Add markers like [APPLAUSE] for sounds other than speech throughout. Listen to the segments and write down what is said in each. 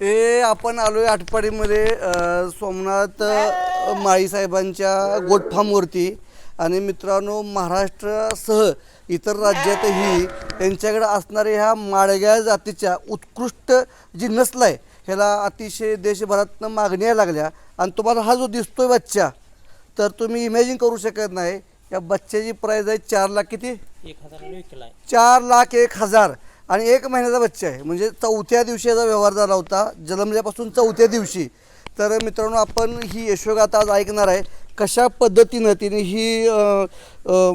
हे आपण आलोय आटपाडीमध्ये अ, सोमनाथ अ, माळी साहेबांच्या गोट फार्मवरती आणि मित्रांनो महाराष्ट्रासह इतर राज्यातही यांच्याकडे असणाऱ्या ह्या माडग्या जातीच्या उत्कृष्ट जी नस्ल आहे ह्याला अतिशय देशभरातनं मागणी यायला लागल्या. आणि तुम्हाला हा जो दिसतोय बच्चा तर तुम्ही इमॅजिन करू शकत नाही. या बच्च्याची प्राईज आहे चार लाख किती? एक हजार चार लाख एक हजार. आणि एक महिन्याचा बच्चा आहे. म्हणजे चौथ्या दिवशी याचा व्यवहार झाला होता. जन्मल्यापासून चौथ्या दिवशी. तर मित्रांनो आपण ही यशोगाथा आज ऐकणार आहे. कशा पद्धतीनं तिने ही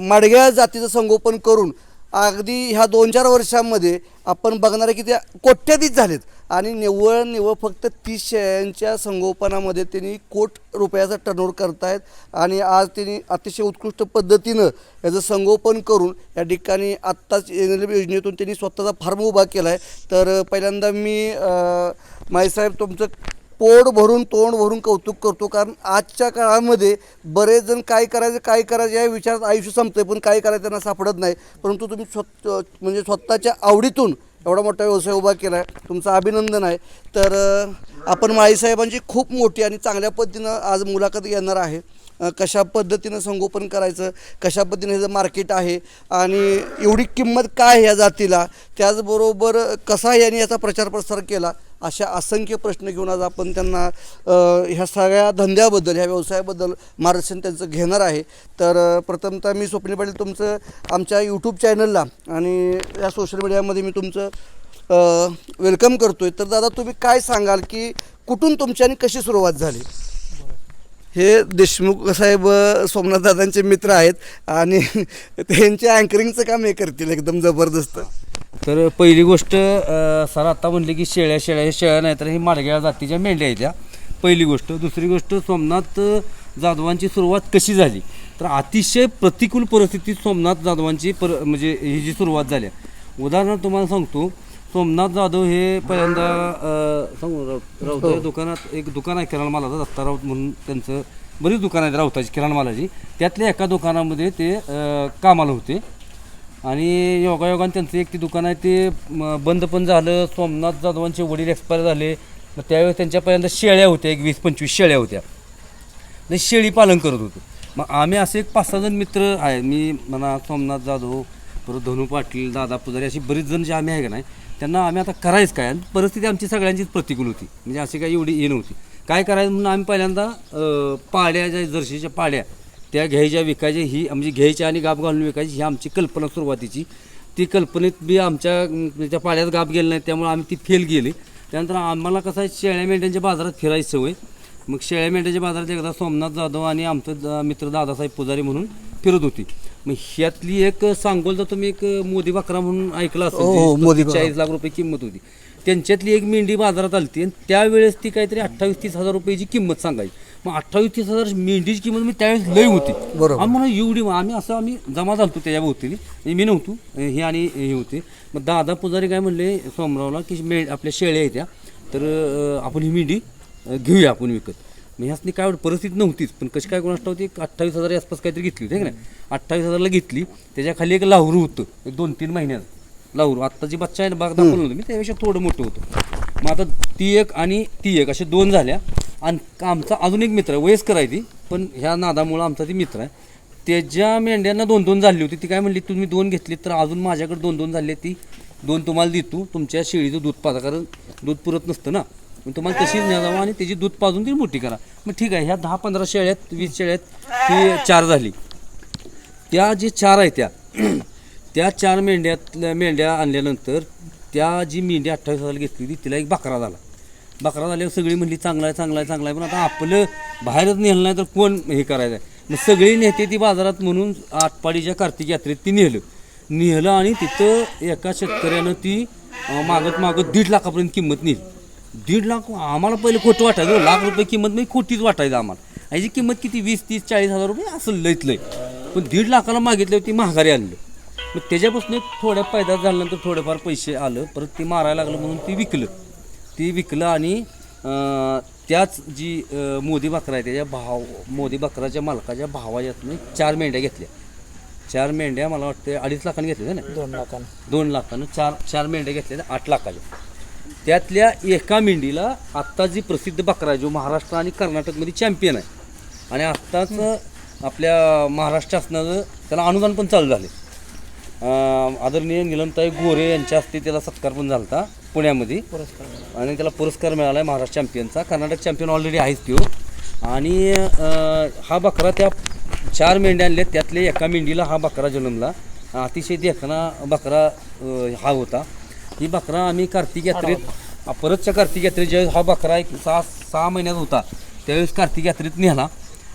माडग्या जातीचं संगोपन करून अगदी ह्या दोन चार वर्षांमध्ये आपण बघणार आहे की त्या कोट्याधीश झालेत. आणि निव्वळ निव्वळ फक्त तीस शेळ्यांच्या संगोपनामध्ये त्यांनी कोट रुपयाचा टर्नओव्हर करतायत. आणि आज त्यांनी अतिशय उत्कृष्ट पद्धतीनं याचं संगोपन करून या ठिकाणी आत्ताच येणाऱ्या योजनेतून त्यांनी स्वतःचा फार्म उभा केला आहे तर पहिल्यांदा मी माईसाहेब तुमचं पोट भरून तोंड भरून कौतुक करतो. कारण आजच्या काळामध्ये बरेच जण काय करायचं काय करायचं या विचारात आयुष्य संपतं पण काय करायचं त्यांना सापडत नाही. परंतु तुम्ही स्वत म्हणजे स्वतःच्या आवडीतून एवढा मोठा व्यवसाय उभा केला आहे तुमचं अभिनंदन आहे. तर आपण माळीसाहेबांची खूप मोठी आणि चांगल्या पद्धतीनं आज मुलाखत येणार आहे. कशा पद्धतीनं संगोपन करायचं कशा पद्धतीनं ह्याचं मार्केट आहे आणि एवढी किंमत काय आहे या जातीला त्याचबरोबर कसा याने याचा प्रचार प्रसार केला अशा असंख्य प्रश्न घेऊन आज आपण त्यांना ह्या सगळ्या धंद्याबद्दल ह्या व्यवसायाबद्दल मार्गदर्शन त्यांचं घेणार आहे. तर प्रथमतः मी स्वप्नी पाटील तुमचं आमच्या यूट्यूब चॅनलला आणि या सोशल मीडियामध्ये मी तुमचं वेलकम करतो आहे तर दादा तुम्ही काय सांगाल की कुठून तुमची आणि कशी सुरुवात झाली? हे देशमुख साहेब सोमनाथदादांचे सोमनाथ दादांचे मित्र आहेत आणि [LAUGHS] त्यांचे अँकरिंगचं काम हे करतील एकदम जबरदस्त. तर पहिली गोष्ट सर आता म्हणले की शेळ्या शेळ्या हे शेळ्या नाही तर हे माडग्या जातीच्या मेंढ्या आहेत त्या पहिली गोष्ट. दुसरी गोष्ट सोमनाथ जाधवांची सुरुवात कशी झाली? तर अतिशय प्रतिकूल परिस्थितीत सोमनाथ जाधवांची पर म्हणजे ही जी सुरुवात झाली उदाहरण तुम्हाला सांगतो सोमनाथ जाधव हे पहिल्यांदा सांगू राव- राऊत दुकानात एक दुकान आहे किराणा मालाचं दत्ता राऊत म्हणून त्यांचं बरीच दुकान आहेत राऊताची किराणा मालाची. त्यातल्या एका दुकानामध्ये ते अ, कामाला होते. आणि योगायोगाने त्यांचं एक ते दुकान आहे ते म, बंद पण झालं सोमनाथ जाधवांचे वडील एक्सपायर झाले. मग त्यावेळेस त्यांच्या पहिल्यांदा शेळ्या होत्या एक वीस पंचवीस शेळ्या होत्या. आणि शेळी पालन करत होतो. मग आम्ही असे एक पाच सहा जण मित्र आहे. मी म्हणा सोमनाथ जाधव परत धनु पाटील दादा पुजारी अशी बरीच जण जे आम्ही आहे का नाही त्यांना आम्ही आता करायचं काय? आणि परिस्थिती आमची सगळ्यांचीच प्रतिकूल होती. म्हणजे अशी काही एवढी हे नव्हती. काय करायचं म्हणून आम्ही पहिल्यांदा पाड्या ज्या जर्शीच्या पाड्या त्या घ्यायच्या विकायच्या ही म्हणजे घ्यायच्या आणि गाप घालून विकायची ही आमची कल्पना सुरुवातीची. ती कल्पनेत बी आमच्या त्या पाड्यात गाप गेलं नाही त्यामुळे आम्ही ती फेल गेली. त्यानंतर आम्हाला कसं आहे शेळ्या मेंढ्यांच्या बाजारात फिरायची सवय. मग शेळ्या मेंढ्याच्या बाजारात एकदा सोमनाथ जाधव आणि आमचं मित्र दादासाहेब पुजारी म्हणून फिरत होती. मग ह्यातली एक सांगोलचा तुम्ही एक मोदी बकरा म्हणून ऐकला हो, हो, मोदी बकरा. चाळीस लाख रुपये किंमत होती. त्यांच्यातली एक मेंढी बाजारात आलती आणि त्यावेळेस ती काहीतरी अठ्ठावीस तीस हजार रुपयाची किंमत सांगायची. मग अठ्ठावीस तीस हजार मेंढीची किंमत मी त्यावेळेस लय होती. बरोबर. आम्ही म्हणून एवढी आम्ही असं आम्ही जमा झालतो त्याच्या भोवतीने. म्हणजे मी नव्हतो हे आणि हे होते. मग दादा पुजारी काय म्हणले सोमरावला की मे आपल्या शेळ्या आहेत त्या. तर अं, आपण ही मेंढी अं, घेऊया आपण विकत. मग ह्यासनी काय परिस्थिती नव्हतीच. पण कशी काय कोणास होती एक अठ्ठावीस हजार आसपास काहीतरी घेतली होती ना अठ्ठावीस हजारला घेतली. त्याच्याखाली एक लाहरू होतं. एक दोन तीन महिन्यात. लाहूरू. आत्ता जी बच्चा आहे ना बाग दाखवलं होतं मी त्यापेक्षा थोडं मोठं होतं. मग आता ती एक आणि ती एक अशा दोन झाल्या. आणि आमचा अजून एक मित्र आहे वयस्कर आहे ती पण ह्या नादामुळं आमचा ती मित्र आहे. त्याच्या मेंढ्यांना दोन दोन झाली होती. ती काय म्हणली तुम्ही दोन घेतली तर अजून माझ्याकडे दोन दोन झाले ती. दोन तुम्हाला देतो. तुमच्या शेळीचं दूध पाजा कारण दूध पुरत नसतं ना. मग तुम्हाला तशीच न्या आणि त्याची दूध पाजून ती मोठी करा. मग ठीक आहे ह्या दहा पंधरा शेळ्यात वीस शेळ्यात ती चार झाली. त्या जे चार आहेत त्या [CLEARS THROAT] त्या चार मेंढ्यातल्या मेंढ्या आणल्यानंतर त्या जी मेंढी अठ्ठावीस हजार घेतली होती तिला एक बकरा झाला. बकरा झाल्यावर सगळी म्हणली चांगला आहे चांगला आहे चांगला आहे. पण आता आपलं बाहेरच नेलं नाही तर कोण हे करायचं आहे? मग सगळी नेते ती बाजारात म्हणून आटपाडीच्या कार्तिक यात्रेत ती नेलं. नेलं आणि तिथं एका शेतकऱ्यानं ती मागत मागत दीड लाखापर्यंत किंमत नेली. दीड लाख आम्हाला पहिलं खोटं वाटायचं. हो, लाख रुपये किंमत म्हणजे खोटीच वाटायचं आम्हाला. याची किंमत किती? वीस तीस चाळीस हजार रुपये? असं लयत लय. पण दीड लाखाला मागितल्यावर ती महागारी आणलं. मग त्याच्यापासून थोड्या पैदास झाल्यानंतर थोडेफार पैसे आलं. परत ती मारायला लागलं म्हणून ती विकलं. ती विकलं आणि त्याच जी मोदी बकरा आहे त्याच्या भाव मोदी बकराच्या मालकाच्या भावाच्यातून चार मेंढ्या घेतल्या. चार मेंढ्या मला वाटतं अडीच लाखाने घेतल्या ना? दोन लाखानं. दोन लाखानं. चार चार मेंढ्या घेतल्या आठ लाखाच्या. त्यातल्या एका मेंढीला आत्ता जी प्रसिद्ध बकरा आहे जो महाराष्ट्र आणि कर्नाटकमध्ये चॅम्पियन आहे. आणि आत्ताच आपल्या महाराष्ट्र शासनाचं त्याला अनुदान पण चालू झाले आदरणीय निलमताई गोरे यांच्या हस्ते त्याला सत्कार पण झाला होता पुण्यामध्ये आणि त्याला पुरस्कार मिळाला आहे महाराष्ट्र चॅम्पियनचा कर्नाटक चॅम्पियन ऑलरेडी आहेच तो आणि हा बकरा त्या चार मेंढ्या आणल्या त्यातल्या एका मेंढीला हा बकरा जन्मला. अतिशय देखणा बकरा हा होता. ही बकरा आम्ही कार्तिक यात्रेत परतच्या कार्तिक यात्रेत ज्यावेळेस हा बकरा एक सहा सहा महिन्यात होता त्यावेळेस कार्तिक यात्रेत नेला.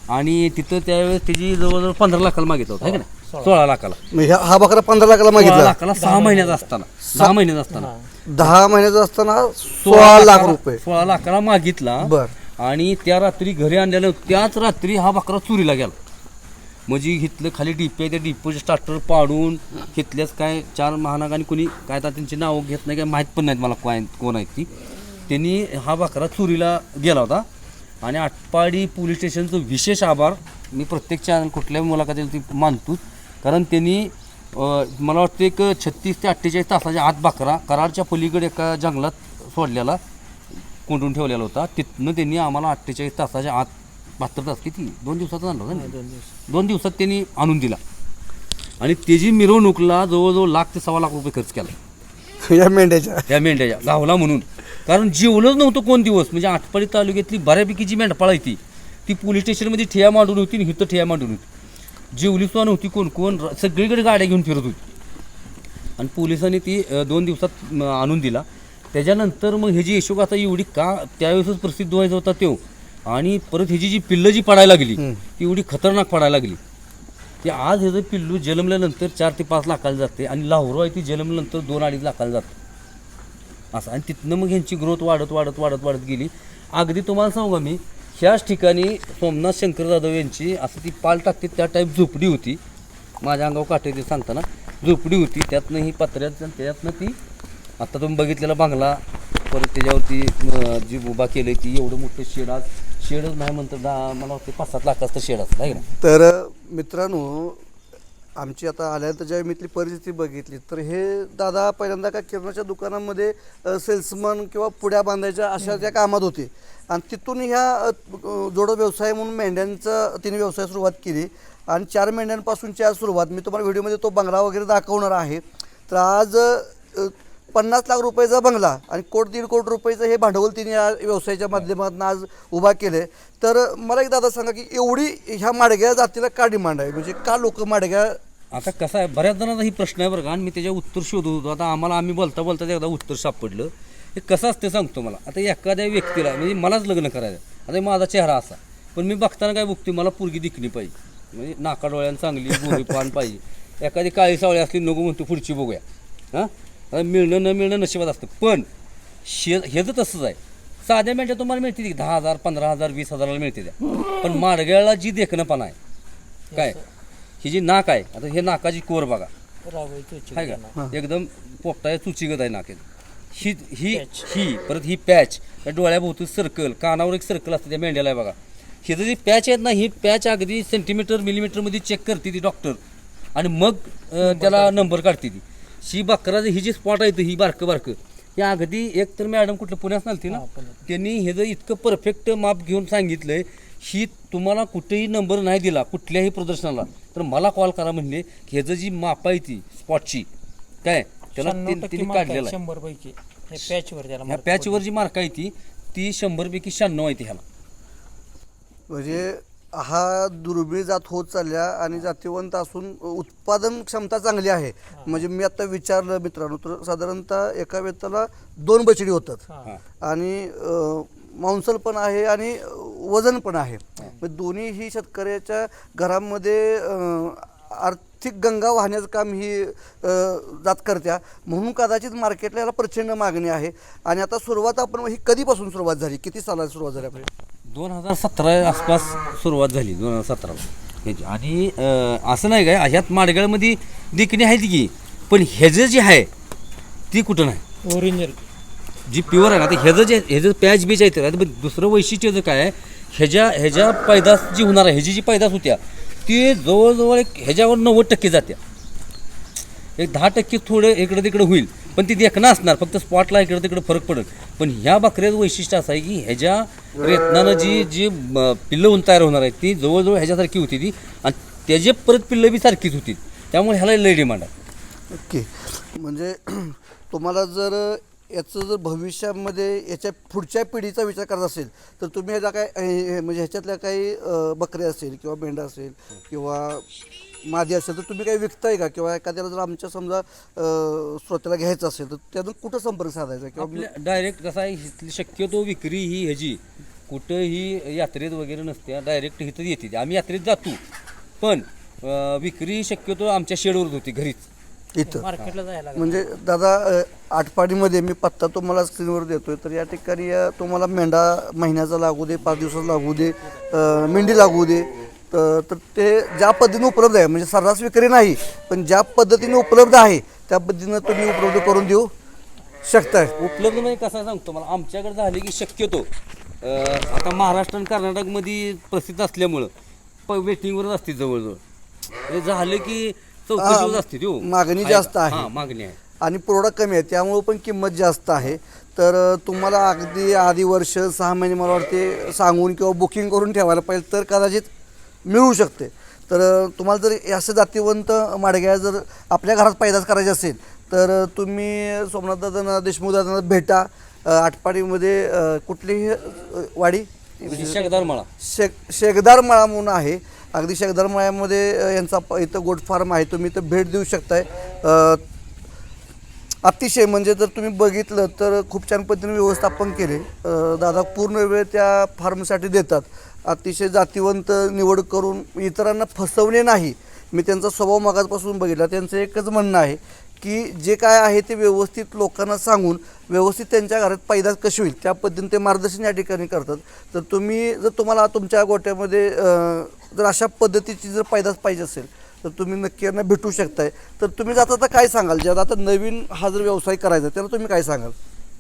आणि तिथं त्यावेळेस त्याची जवळजवळ पंधरा लाखाला मागितलं होतं है का नाही? सोळा लाखाला. ह्या- हा बकरा पंधरा लाखाला सोळा मागितला? लाखाला सहा महिन्याचा असताना सहा महिन्याचा असताना. दहा महिन्याचा असताना सोळा लाख लाखाला- रुपये. सोळा लाखाला मागितला. बर. आणि त्या रात्री घरी आणलेलं त्याच रात्री हा बकरा चोरीला गेला. म्हणजे इथलं खाली डिपे आहे त्या डिपोचे स्टार्टर पाडून घेतल्याच काय चार महानाग आणि कोणी काय तर त्यांची नावं घेत नाही काय माहीत पण नाहीत मला काय कोण आहेत ती. त्यांनी हा बकरा चोरीला गेला होता. आणि आटपाडी पोलीस स्टेशनचं विशेष आभार. मी प्रत्येक चॅनल कुठल्याही मुलाखतीला ती मानतोच. कारण त्यांनी मला वाटतं एक छत्तीस ते अठ्ठेचाळीस तासाच्या आत बकरा कराडच्या पलीकडे एका जंगलात सोडलेला कोंडून ठेवलेला होता. तिथनं त्यांनी आम्हाला अठ्ठेचाळीस तासाच्या आत बहात्तर तास. किती? दोन दिवसात आणलं होतं ना? दोन दिवसात त्यांनी आणून दिला. आणि त्याची मिरवणूकला जवळजवळ लाख ते सव्वा लाख रुपये खर्च केला. [LAUGHS] या मेंढ्याच्या. त्या मेंढ्याच्या. गावला म्हणून. कारण जेवलंच नव्हतं कोण दिवस. म्हणजे आटपाडी तालुक्यातली बऱ्यापैकी जी मेंढपाळ आहे ती ती पोलीस स्टेशनमध्ये ठिया मांडून होती आणि इथं ठिया मांडून होती. जेवली सुद्धा नव्हती कोण. कोण? र- सगळीकडे गाड्या घेऊन फिरत होती. आणि पोलिसांनी ती अ, दोन दिवसात म, आणून दिला. त्याच्यानंतर मग ह्याची यशोगाथा एवढी का त्यावेळेसच प्रसिद्ध व्हायचा होता तो. आणि परत ह्याची जी पिल्लं जी पडायला लागली ती एवढी खतरनाक पडायला लागली. की आज ह्याचं पिल्लू जन्मल्यानंतर चार ते पाच लाखाला जाते आणि लाहोरो आहे ती जन्मल्यानंतर दोन अडीच लाखाला जाते. असं. आणि तिथनं मग ह्यांची ग्रोथ वाढत वाढत वाढत वाढत गेली. अगदी तुम्हाला सांगू का मी ह्याच ठिकाणी सोमनाथ शंकर जाधव यांची असं ती पाल टाकते त्या टाईप झोपडी होती. माझ्या अंगावर काटे ते सांगताना झोपडी होती. त्यातनं ही पत्र्यात त्यातनं ती आता तुम्ही बघितलेला बांगला परत त्याच्यावरती जी उभा केली ती एवढं मोठं शेड आज शेड नाही म्हणतात दहा मला वाटते पाच सात लाखाचं शेड असतं आहे नाही? तर मित्रांनो आमची आता आल्यानंतर ज्यावेळी मी इथली परिस्थिती बघितली तर हे दादा पहिल्यांदा का किरणाच्या दुकानामध्ये सेल्समन किंवा पुड्या बांधायच्या अशा त्या कामात होते. आणि तिथून ह्या जोडो व्यवसाय म्हणून मेंढ्यांचा तिने व्यवसाय सुरुवात केली. आणि चार मेंढ्यांपासूनची आज सुरुवात. मी तुम्हाला व्हिडिओमध्ये तो बंगला वगैरे दाखवणार आहे. तर आज पन्नास लाख रुपयाचा बंगला आणि कोट दीड कोटी रुपयाचं हे भांडवल तिने या व्यवसायाच्या माध्यमातून आज उभा केलं तर मला एक दादा सांगा की एवढी ह्या माडग्या जातीला का डिमांड आहे? म्हणजे का लोक माडग्या आता कसं आहे बऱ्याच जणांचा ही प्रश्न आहे बरं का. आणि मी त्याच्या उत्तर शोधत होतो. आता आम्हाला आम्ही बोलता बोलता एकदा उत्तर सापडलं. हे कसं असते सांगतो मला. आता एखाद्या व्यक्तीला म्हणजे मलाच लग्न करायचं. आता माझा चेहरा असा. पण मी बघताना काय बघते मला पोरगी दिखणी पाहिजे. म्हणजे नाका डोळ्यानं चांगली गोरी पान पाहिजे. एखादी काळी सावळी असली नको म्हणतो पुढची बघूया. हां? मिळणं न मिळणं नशिबात असतं. पण शे हे तर तसंच आहे. साध्या मेंढ्या तुम्हाला मिळते ती. दहा हजार पंधरा हजार वीस हजाराला मिळते त्या. पण माडग्याला जी देखणंपणा आहे. काय? ही जी नाक आहे आता हे नाकाची कोर बघा. आहे का? एकदम पोपटा चुचीगत आहे नाक ही ही ही परत ही पॅच. या डोळ्याभोवती सर्कल कानावर एक सर्कल असतं त्या मेंढ्याला आहे बघा. हे जी पॅच आहेत ना ही पॅच अगदी सेंटीमीटर मिलीमीटरमध्ये चेक करते ती डॉक्टर आणि मग त्याला नंबर काढते ती. ही बकराचं ही जी स्पॉट आहे ही बारकं बारकं. हे अगदी एक तर मॅडम कुठलं पुण्यात नव्हती ना? त्यांनी हे जर इतकं परफेक्ट माप घेऊन सांगितलंय ही तुम्हाला कुठेही नंबर नाही दिला कुठल्याही प्रदर्शनाला. तर मला कॉल करा म्हणले की ह्याचं जी माप आहे ती स्पॉटची काय? त्याला तीन- तिने काढलेलं आहे. शंभर पैकी हे पॅचवर ह्या पॅचवर जी मार्क आहे ती ती शंभरपैकी शहाण्णव आहे ती ह्याला. म्हणजे हा दुर्मिळ जात होत चालल्या आणि जातीवंत असून उत्पादन क्षमता चांगली आहे. म्हणजे मी आता विचारलं मित्रांनो तर साधारणतः एका वेताला दोन बछडी होतात. आणि मांसल पण आहे आणि वजन पण आहे. दोन्ही ही शेतकऱ्याच्या घरामध्ये आर्थिक गंगा वाहण्याचं काम ही जात करत्या. म्हणून कदाचित मार्केटला याला प्रचंड मागणी आहे. आणि आता सुरुवात आपण ही कधीपासून सुरुवात झाली? किती सालात सुरुवात झाली आपली? दोन हजार सतरा आसपास सुरुवात झाली दोन हजार सतराला. ह्याची आणि अं, असं नाही काय ह्यात माडगाळमध्ये दिकणी आहेत की पण ह्याचं जे आहे ती कुठं नाही? ओरिजिनल जी प्युअर आहे ना ते ह्याचं जे ह्याचं पॅच बीच आहे ते आता बघ, दुसरं वैशिष्ट्य ह्याचं काय आहे ह्याच्या ह्याच्या पैदास जी होणार आहे ह्याची जी पैदास होत्या ती जवळजवळ एक ह्याच्यावर नव्वद टक्के जात्या. एक दहा टक्के थोडं इकडं तिकडं होईल. पण ती देखणं असणार फक्त स्पॉटला इकडं तिकडं फरक पडेल पण ह्या बकऱ्याचं वैशिष्ट्य असं आहे की ह्याच्या रेतनानं जी जी पिल्लं होऊन तयार होणार आहेत ती जवळजवळ ह्याच्यासारखी होती ती. आणि त्याचे परत पिल्लं बी सारखीच होती. त्यामुळे ह्याला लय डिमांड आहे. ओके. म्हणजे [CLEARS THROAT] तुम्हाला जर याचं जर भविष्यामध्ये याच्या पुढच्या पिढीचा विचार करत असेल तर तुम्ही ह्याचा काय हे- म्हणजे ह्याच्यातल्या काही बकऱ्या असेल किंवा मेंढा असेल किंवा मादी असेल तर तुम्ही काही विकताय का? किंवा एखाद्याला जर आमच्या समजा अं, श्रोत्याला घ्यायचं असेल तर त्यातून कुठं संपर्क साधायचा? किंवा आपल्या डायरेक्ट कसं आहे इथली शक्यतो विक्री ही ह्याची. कुठंही यात्रेत वगैरे नसते डायरेक्ट इथं येते. आम्ही यात्रेत जातो. पण अं, विक्री शक्यतो आमच्या शेडवरच होती घरीच. इथं. मार्केटला जायला. म्हणजे दादा अ, आटपाडीमध्ये मी पत्ता तुम्हाला स्क्रीनवर देतोय तर या ठिकाणी अ, तुम्हाला मेंढा महिन्याचा लागू दे पाच दिवसाचा लागू दे अ, मेंढी लागू दे. तर तर ते ज्या पद्धतीने उपलब्ध आहे म्हणजे सर्रास विक्री नाही पण ज्या पद्धतीने उपलब्ध आहे त्या पद्धतीनं तुम्ही उपलब्ध करून देऊ शकताय. उपलब्ध म्हणजे कसं सांगतो मला आमच्याकडे झाले की शक्यतो अं, आता महाराष्ट्र आणि कर्नाटकमध्ये प्रसिद्ध असल्यामुळं प वेटिंगवरच असते जवळजवळ. हे झालं की चौकशीवर असते हो. मागणी जास्त आहे. हां मागणी आहे. आणि प्रोडक्ट कमी आहे त्यामुळं पण किंमत जास्त आहे. तर अ, तुम्हाला अगदी आधी वर्ष सहा महिने मला वाटते सांगून किंवा बुकिंग करून ठेवायला पाहिजे तर कदाचित मिळू शकते. तर तुम्हाला जर असं जातीवंत माडग्या जर आपल्या घरात पैदास करायचे असेल तर तुम्ही सोमनाथ दादा देशमुख दादांना भेटा. आटपाडीमध्ये कुठलीही वाडी? शेकदार मळा शेक शेगदार मळा म्हणून आहे. अगदी शेगदार मळ्यामध्ये यांचा इथं गोट फार्म आहे. तुम्ही इथं भेट देऊ शकताय. अतिशय म्हणजे जर तुम्ही बघितलं तर खूप छान पद्धतीने व्यवस्थापन केले. दादा पूर्ण वेळ त्या फार्मसाठी देतात. अतिशय जातीवंत निवड करून इतरांना फसवणे नाही. मी त्यांचा स्वभाव मागासपासून बघितला. त्यांचं एकच म्हणणं आहे की जे काय आहे ते व्यवस्थित लोकांना सांगून व्यवस्थित त्यांच्या घरात पैदास कशी होईल त्या पद्धतीने ते मार्गदर्शन या ठिकाणी करतात. तर तुम्ही जर तुम्हाला तुमच्या गोट्यामध्ये जर अशा पद्धतीची जर पैदास पाहिजे असेल तर तुम्ही नक्की यांना भेटू शकताय. तर तुम्ही जाता तर काय सांगाल? ज्यात आता नवीन हा जर व्यवसाय करायचा त्याला तुम्ही काय सांगाल?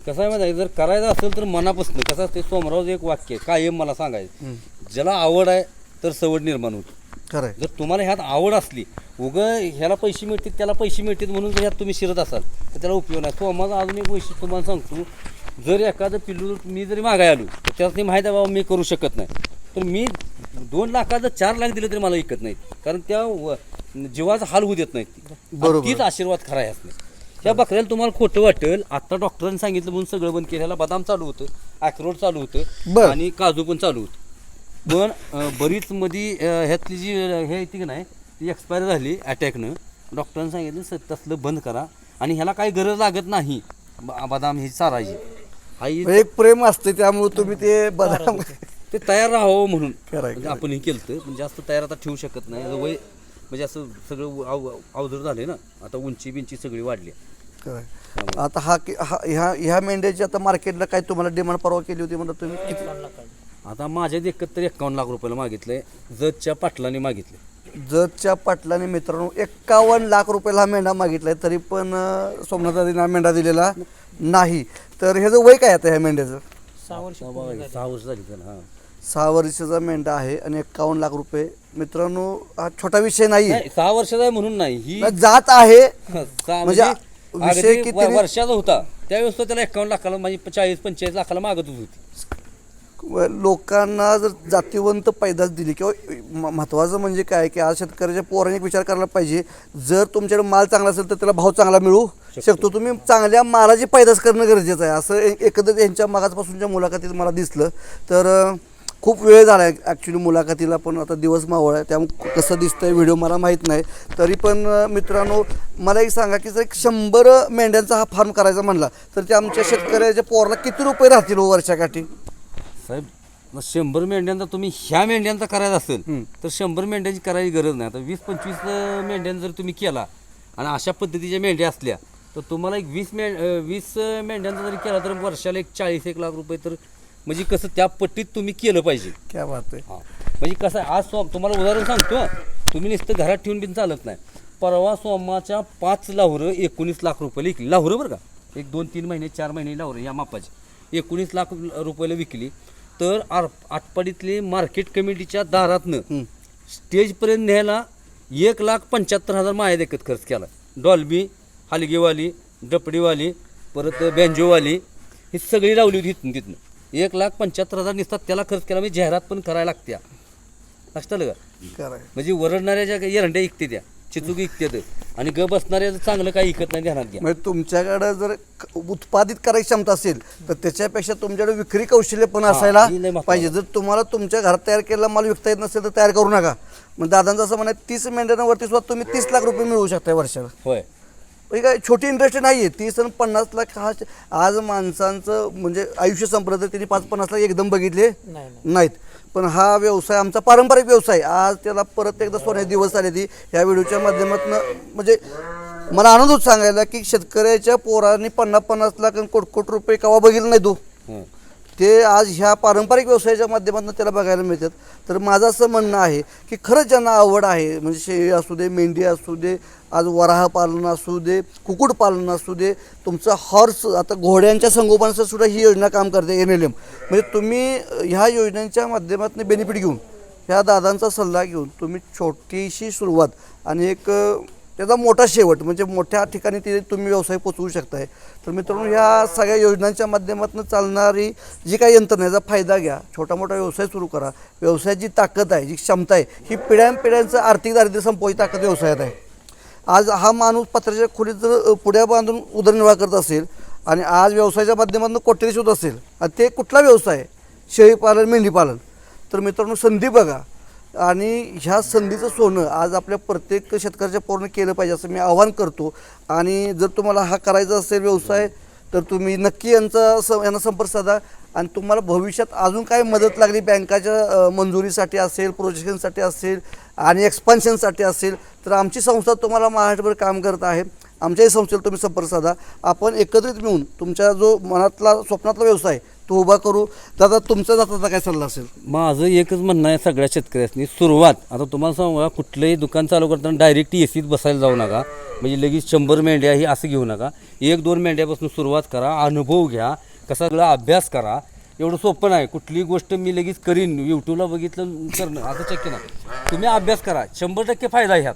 कसं आहे माहिती आहे जर करायचं असेल तर मनापासून कसं असते सोमराव एक वाक्य आहे, कायम मला सांगायचं. ज्याला आवड आहे तर सवड निर्माण होते. खरंय जर तुम्हाला ह्यात आवड असली उग ह्याला पैसे मिळतील त्याला पैसे मिळतील म्हणून जर ह्यात तुम्ही शिरत असाल तर त्याला उपयोग नाही. तो माझा अजून एक वैशिष्ट्य तुम्हाला सांगतो जर एखादं पिल्लू मी जरी मागाय आलो तर त्याला ते माहीत आहे बाबा मी करू शकत नाही. तर मी दोन लाखाचं चार लाख दिले तरी मला ऐकत नाहीत. कारण त्या जीवाचा हाल होऊ देत नाहीत बरोबर. तीच आशीर्वाद खरा आहे असणे त्या बकऱ्याला तुम्हाला खोटं वाटेल. आता डॉक्टरांनी सांगितलं म्हणून सगळं बंद केलं. ह्याला बदाम चालू होतं अक्रोड चालू होतं बरं. आणि काजू पण चालू होतं. पण अं, बरीच मध्ये अं, ह्यातली जी अं, हे येते की नाही ती एक्सपायर झाली अटॅकनं डॉक्टरांनी सांगितलं स तसलं बंद करा. आणि ह्याला काही गरज लागत नाही. ब- बदाम ही चारायची. आई एक प्रेम असते त्यामुळे तुम्ही ते बदाम ते तयार राहावं म्हणून. म्हणजे आपण हे केलं पण जास्त तयार आता ठेवू शकत नाही. आता वय म्हणजे असं सगळं अव अवजड झाले ना. आता उंची बिंची सगळी वाढली खरंय. आता हा कि- हा ह्या ह्या मेंढ्याची आता मार्केटला काय तुम्हाला डिमांड परवा केली होती म्हणतात तुम्ही? किती. आता माझ्या देखत तर एकावन्न लाख रुपयाला मागितलंय जतच्या पाटलाने मागितले. जतच्या पाटलाने मित्रांनो एक्कावन्न लाख रुपयाला हा मेंढा मागितलाय तरी पण अं, हा मेंढा दिलेला नाही. तर ह्याचं वय काय आता ह्या मेंढ्याचं? सहा वर्ष. सहा वर्ष झाली त्याला हा. सहा वर्षाचा मेंढा आहे आणि एक्कावन्न लाख रुपये. मित्रांनो हा छोटा विषय नाही. नाही, सहा वर्षाचा आहे म्हणून नाही ही जात आहे. [LAUGHS] सहा म्हणजे म्हणजे विषय अगदी व- वर्षाचा होता. त्यावेळेस तो त्याला एकावन्न लाखाला म्हणजे चाळीस पंचेचाळीस लाखाला मागतच होती. लोकांना जर जातीवंत पैदास दिली किंवा म- महत्त्वाचं म्हणजे काय की आज शेतकऱ्याच्या पोराने एक विचार करायला पाहिजे. जर तुमच्याकडे माल चांगला असेल तर त्याला भाव चांगला मिळू शकतो. तुम्ही चांगल्या मालाची पैदास करणं गरजेचं आहे. असं ए- एकंदरीत यांच्या मागासपासूनच्या मुलाखतीत मला दिसलं. तर अं, खूप वेळ झाला आहे ॲक्च्युली मुलाखतीला पण आता दिवस मावळ आहे त्यामुळे कसं दिसतंय व्हिडिओ मला माहीत नाही. तरी पण मित्रांनो मला एक सांगा की जर एक शंभर मेंढ्यांचा हा फार्म करायचा म्हणला तर ते आमच्या शेतकऱ्याच्या पोराला किती रुपये राहतील हो वर्षाकाठी? साहेब मग शंभर मेंढ्यांचा तुम्ही ह्या मेंढ्यांचा करायचा असेल. तर शंभर मेंढ्याची करायची गरज नाही. आता वीस पंचवीस मेंढ्यांचा जर तुम्ही केला आणि अशा पद्धतीच्या मेंढ्या असल्या तर तुम्हाला एक वीस मे अं, वीस मेंढ्यांचा जरी केला तर वर्षाला एक चाळीस एक लाख रुपये तर म्हणजे कसं त्या पट्टीत तुम्ही केलं पाहिजे. क्या बात आहे. हा. म्हणजे कसं आहे आज सोम तुम्हाला उदाहरण सांगतो हं. तुम्ही नुसतं घरात ठेवून बिन चालत नाही. परवा सोमाच्या पाच लावरं एकोणीस लाख रुपयाला विकली. लावरं बरं का? एक दोन तीन महिने चार महिने लावरं या मापाची. एकोणीस लाख रुपयाला विकली. तर आर आटपाडीतली मार्केट कमिटीच्या दारातनं. स्टेजपर्यंत न्यायला एक लाख पंच्याहत्तर हजार माया देखत खर्च केला. डॉल्बी हलगेवाली डपडीवाली परत बँजोवाली ही सगळी लावली होती इथून तिथनं. एक लाख पंच्याहत्तर हजार निसतात त्याला खर्च केला म्हणजे जाहिरात पण करायला लागत्या. लक्षात आलं का? म्हणजे वरडणाऱ्या ज्या काही एरंड्या इकते त्या चिचूक इकतात आणि ग बसणाऱ्या चांगलं काही इकत नाही ध्यानात घ्या. म्हणजे तुमच्याकडे जर उत्पादित करायची क्षमता असेल तर त्याच्यापेक्षा तुमच्याकडे विक्री कौशल्य पण असायला. पाहिजे. जर तुम्हाला तुमच्या घरात तयार केलेला माल विकता येत नसेल तर तयार करू नका. मग दादांचं असं म्हणा तीस मेंढ्यांवरती सुद्धा तुम्ही तीस लाख रुपये मिळवू शकता वर्षाला. होय. म्हणजे काय छोटी इंडस्ट्री नाही आहे. तीस आणि पन्नास लाख हा आज माणसांचं म्हणजे आयुष्य संपलं तर त्यांनी पाच पन्नास लाख एकदम बघितले नाही नाही. नाहीत. पण हा व्यवसाय आमचा पारंपरिक व्यवसाय आज त्याला परत एकदा सोन्याचे दिवस आले ती या व्हिडिओच्या माध्यमातून म्हणजे मला आनंद होत सांगायला की शेतकऱ्याच्या पोरांनी पन्नास पन्नास लाख आणि कोट कोट रुपये कवा बघितलं नाही तो हं. ते आज ह्या पारंपरिक व्यवसायाच्या माध्यमातून त्याला बघायला मिळतात. तर माझं असं म्हणणं आहे की खरंच ज्यांना आवड आहे म्हणजे शेळी असू दे मेंढी असू दे आज वराहपालन असू दे कुक्कुटपालन असू दे तुमचं हॉर्स आता घोड्यांच्या संगोपनाचं सुद्धा ही योजना काम करते एन एल एम. म्हणजे तुम्ही ह्या योजनांच्या माध्यमातून बेनिफिट घेऊन ह्या दादांचा सल्ला घेऊन तुम्ही छोटीशी सुरुवात आणि एक त्याचा मोठा शेवट म्हणजे मोठ्या ठिकाणी ते तुम्ही व्यवसाय पोचवू शकताय. तर मित्रांनो ह्या सगळ्या योजनांच्या माध्यमातून चालणारी जी काही यंत्रणा याचा फायदा घ्या. छोटा मोठा व्यवसाय सुरू करा. व्यवसायाची ताकद आहे जी क्षमता आहे ही पिढ्यानपिढ्यांचं आर्थिक दारिद्र्य संपवायची ताकद व्यवसायात आहे. आज हा माणूस पत्राच्या खोलीत जर पुढ्या बांधून उदरनिर्वाह करत असेल आणि आज व्यवसायाच्या माध्यमातून कोटेरी शोध असेल आणि ते कुठला व्यवसाय शेळीपालन मेंढीपालन. तर मित्रांनो संधी बघा. आणि ह्या संधीचं सोनं आज आपल्या प्रत्येक शेतकऱ्याच्या पूर्ण केलं पाहिजे असं मी आवाहन करतो. आणि जर तुम्हाला हा करायचा असेल व्यवसाय तर तुम्ही नक्की यांचा स यांना संपर्क साधा. आणि तुम्हाला भविष्यात अजून काय मदत लागली बँकाच्या मंजुरीसाठी असेल प्रोजेक्शनसाठी असेल आणि एक्सपान्शनसाठी असेल तर आमची संस्था तुम्हाला महाराष्ट्रभर काम करत आहे. आमच्याही संस्थेला तुम्ही संपर्क साधा. आपण एकत्रित मिळून तुमच्या जो मनातला स्वप्नातला व्यवसाय तो उभा करू. दादा तुमचा दाताचा काय सल्ला असेल? माझं एकच म्हणणं आहे सगळ्या शेतकऱ्यांनी सुरुवात. आता तुम्हाला सांगू कुठलंही दुकान चालू करताना डायरेक्ट ए सीत बसायला जाऊ नका. म्हणजे लगेच शंभर मेंढ्या ही असं घेऊ नका. एक दोन मेंढ्यापासून सुरुवात करा अनुभव घ्या कसा सगळा अभ्यास करा. एवढं सोपं नाही. कुठलीही गोष्ट मी लगेच करीन. यूट्यूबला बघितलं करणं असं शक्य नाही. तुम्ही अभ्यास करा. शंभर टक्के फायदा आहे ह्यात.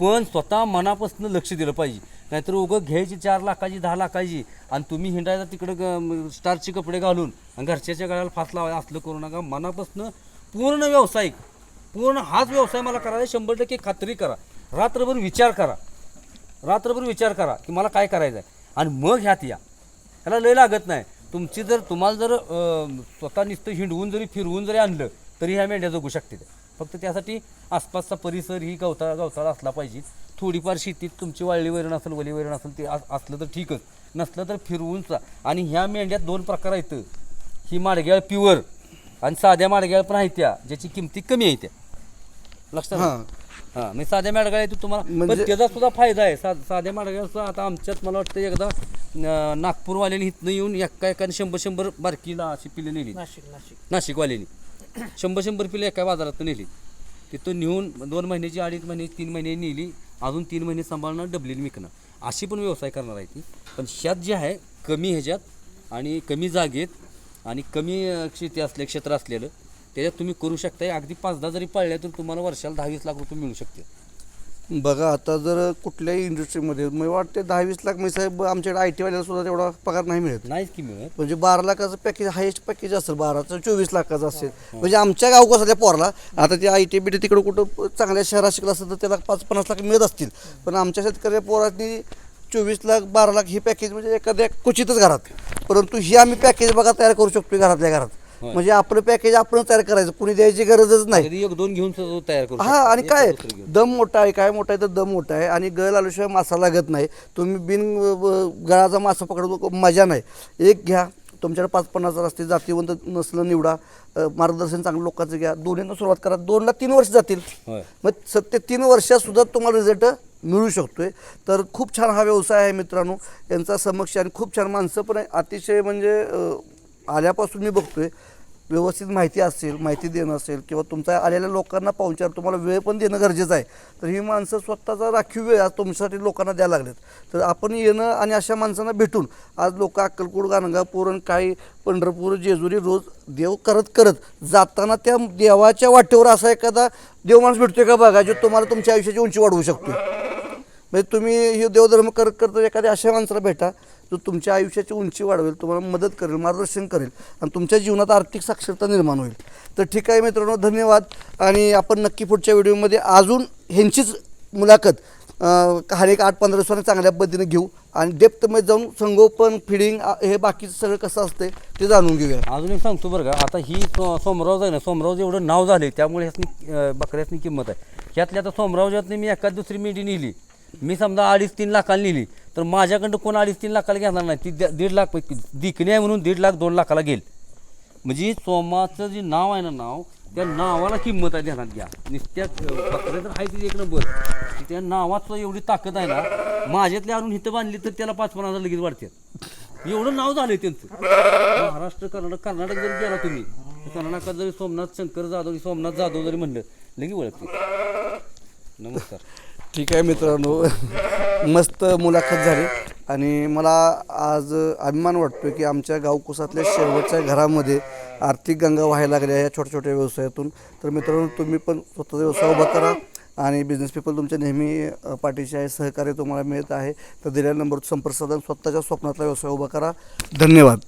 पण स्वतः मनापासून लक्ष दिलं पाहिजे. नाहीतर उगं घ्यायची चार लाखाची दहा लाखाची. आणि तुम्ही हिंडायचा तिकडं स्टारचे कपडे घालून आणि घरच्याच्या गळ्याला फास लावायला असलं करू नका. मनापासून पूर्ण व्यावसायिक पूर्ण हाच व्यवसाय मला करायला शंभर टक्के खात्री करा. रात्रभर विचार करा. रात्रभर विचार करा की मला काय करायचं आहे आणि मग ह्यात या. त्याला लय लागत नाही. तुमची जर तुम्हाला जर स्वतः नुसतं हिंडवून जरी फिरवून जरी आणलं तरी ह्या मेंढ्या जगू शकते फक्त त्यासाठी आसपासचा परिसर ही गवता गवताळा असला पाहिजे. थोडीफार शेतीत तुमची वाळली वैरण असेल वली वैरण असेल ते अस- असलं तर ठीकच. नसलं तर फिरवून चा आणि ह्या मेंढ्यात दोन प्रकार आहेत. ही माडग्याळ प्युअर आणि साध्या माडग्याळ पण आहेत त्या ज्याची किमती कमी आहे त्या. लक्षात आलं? हां. हां मी साध्या माडगाळ येतो तुम्हाला पण म्हणजे- त्याचा सुद्धा फायदा आहे. सा साध्या माडगाळचा आता आमच्यात मला वाटतं एकदा अं, नागपूरवाल्यांनी इथनं येऊन एका एकाने शंभर शंभर बारकीला अशी पिलं नेली. नाशिक नाशिक. नाशिकवाल्यांनी. शंभर शंभर पिलं एका बाजारात नेली. तिथं नेऊन दोन महिन्याची अडीच महिने तीन महिने नेली. अजून तीन महिने सांभाळणं डबलीने विकणं. अशी पण व्यवसाय करणार आहे ती. पण शेत जे आहे कमी ह्याच्यात आणि कमी जागेत आणि कमी शेती असले क्षेत्र असलेलं त्याच्यात तुम्ही करू शकताय. अगदी पाच दहा जरी पाळल्या तर तुम्हाला वर्षाला दहा वीस लाख रुपये मिळू शकते बघा आता जर कुठल्याही इंडस्ट्रीमध्ये मला वाटते दहा वीस लाख म्हणजे साहेब आमच्याकडे आय टीवाल्याला सुद्धा तेवढा पगार नाही मिळत. नाहीच की मिळत. म्हणजे बारा लाखाचं पॅकेज हायेस्ट पॅकेज असेल बाराचं चोवीस लाखाचं असेल. म्हणजे आमच्या गाव कसल्या पोरला आता ते आय टी बी टी तिकडं कुठं चांगल्या शहरात शिकलं असेल तर त्याला पाच पन्नास लाख मिळत असतील. पण आमच्या शेतकऱ्या पोरांनी चोवीस लाख बारा लाख ही पॅकेज म्हणजे एखाद्या क्वचितच घरात. परंतु ही आम्ही पॅकेज बघा तयार करू शकतो घरातल्या घरात. होय. म्हणजे आपलं पॅकेज आपण तयार करायचं. कुणी द्यायची गरजच नाही. एक दोन घेऊन सुद्धा तयार करू हा शकता. आणि एक काय? दुसरं घेऊन. दम मोठा आहे. काय मोठा आहे तर दम मोठा आहे. आणि गळ आल्याशिवाय मासा लागत नाही. तुम्ही बिन अ, ब- गळाचा मासा पकडतो मजा नाही. एक घ्या. तुमच्याकडे पाच पन्नास हजार असते जातीवंत नसलं निवडा. अ, मार्गदर्शन चांगलं लोकांचं घ्या. दोन्हीनं सुरुवात करा. दोनला तीन वर्ष जातील. होय. मग सत्य तीन वर्षात सुद्धा तुम्हाला रिझल्ट मिळू शकतोय. तर खूप छान हा व्यवसाय आहे मित्रांनो. यांचा समक्ष आणि खूप छान माणसं पण आहे. अतिशय म्हणजे अ, आल्यापासून मी बघतोय व्यवस्थित माहिती असेल माहिती देणं असेल किंवा तुमचा आलेल्या लोकांना पाहुणचार तुम्हाला वेळ पण देणं गरजेचं आहे. तर ही माणसं स्वतःचा राखीव वेळ आज तुमच्यासाठी लोकांना द्यायला लागलेत. तर आपण येणं आणि अशा माणसांना भेटून आज लोक अक्कलकोट गाणगापूर आणि काही पंढरपूर जेजुरी रोज देव करत करत जाताना त्या देवाच्या वाटेवर असा एखादा देव माणूस भेटतोय का बघा जो तुम्हाला तुमच्या आयुष्याची उंची वाढवू शकतो म्हणजे तुम्ही हे देवधर्म करत करत एखाद्या अशा माणसाला भेटा. जो तुमच्या आयुष्याची उंची वाढवेल तुम्हाला मदत करेल मार्गदर्शन करेल आणि तुमच्या जीवनात आर्थिक साक्षरता निर्माण होईल. तर ठीक आहे मित्रांनो धन्यवाद. आणि आपण नक्की पुढच्या व्हिडिओमध्ये अजून ह्यांचीच मुलाखत हर एक आठ पंधरा दिवसांनी चांगल्या पद्धतीने घेऊ. आणि डेप्थमध्ये जाऊन संगोपन फिडिंग हे बाकीचं सगळं कसं असते ते जाणून घेऊया. अजून एक सांगतो बरं का आता ही सो सोमराव आहे ना सोमराव एवढं नाव झाले त्यामुळे ह्यातनी अं, बकऱ्यासनी किंमत आहे. ह्यातल्या आता सोमरावच्यातनी मी एखाद दुसरी मेंढी नेली. मी समजा अडीच तीन लाखाला नेली तर माझ्याकडं कोण अडीच तीन लाखाला घेणार नाही? ती द्या- दीड लाख दिकणी आहे म्हणून दीड लाख दोन लाखाला घेईल. म्हणजे सोमाचं जे नाव आहे ना नाव त्या नावाला किंमत आहे ध्यानात घ्या. नुसत्या अं, बकऱ्या तर आहे ती एक नंबर. त्या नावाचं एवढी ताकद आहे ना माझ्यातल्या आणून हिथं बांधली तर त्याला पाच पन्नास हजार लगेच वाढतात. एवढं नाव झालंय त्यांचं. महाराष्ट्र कर्नाटक कर्नाटक जरी गेला तुम्ही तर कर्नाटकात जरी सोमनाथ शंकर जाधव सोमनाथ जाधव जरी म्हणलं लगेच ओळखते नमस्कार. ठीक आहे मित्रांनो. [LAUGHS] मस्त मुलाखत झाली. आणि मला आज अभिमान वाटतो की आमच्या गावकुसातल्या शेवटच्या घरामध्ये आर्थिक गंगा व्हायला लागल्या या छोट्या छोट्या व्यवसायातून. तर मित्रांनो तुम्ही पण स्वतःचा व्यवसाय उभा करा आणि बिझनेस पीपल तुमच्या नेहमी पाठीशी आहे सहकार्य तुम्हाला मिळत आहे. तर दिलेल्या नंबरवर संपर्क साधून स्वतःच्या स्वप्नातला व्यवसाय उभा करा. धन्यवाद.